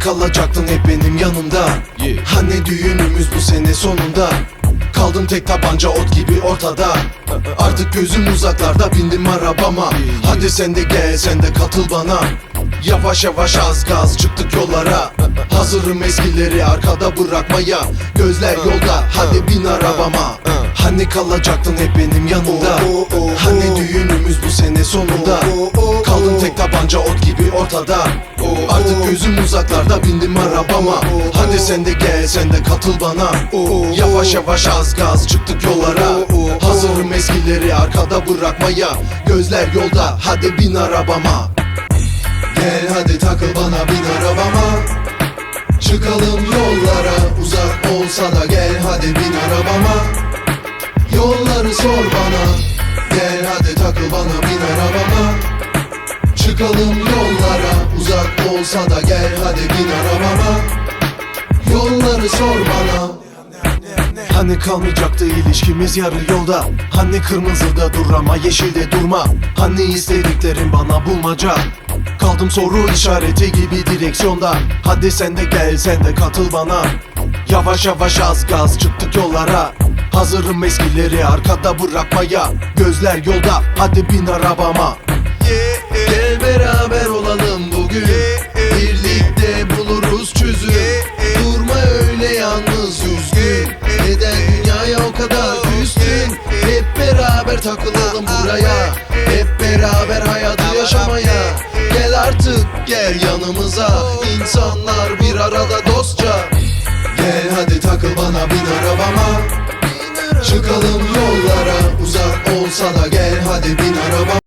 kalacaktın hep benim yanımda. Hani düğünümüz bu sene sonunda? Kaldım tek tabanca ot gibi ortada. Artık gözüm uzaklarda bindim arabama. Hadi sen de gel sen de katıl bana. Yavaş yavaş az gaz çıktık yollara. Hazırım eskileri arkada bırakmaya. Gözler yolda hadi bin arabama. Hani kalacaktın hep benim yanımda? Hani düğünümüz bu sene sonunda? Kaldım ortada Artık gözüm uzaklarda bindim arabama. Hadi sen de gel sen de katıl bana. Yavaş yavaş az gaz çıktık yollara. Hazırım eskileri arkada bırakmaya. Gözler yolda hadi bin arabama. Gel hadi takıl bana bin arabama. Çıkalım yollara uzak olsa da gel hadi bin arabama. Yolları sor bana. Gel hadi takıl bana Çıkalım yollara. Uzak olsa da gel hadi bin arabama Yolları sor bana. Hani kalmayacaktı ilişkimiz yarı yolda? Hani kırmızıda dur ama yeşilde durma. Hani istediklerin bana bulmaca. Kaldım soru işareti gibi direksiyonda. Hadi sen de gel sen de katıl bana. Yavaş yavaş az gaz çıktık yollara. Hazırım eskileri arkada bırakmaya. Gözler yolda hadi bin arabama beraber olalım bugün. Birlikte buluruz çözüm. Durma öyle yalnız üzgün. Neden dünyaya o kadar küstün? Hep beraber takılalım buraya. Hep beraber hayatı yaşamaya. Gel artık gel yanımıza. İnsanlar bir arada dostça. Gel hadi takıl bana bin arabama. Çıkalım yollara uzak olsa da gel hadi bin arabama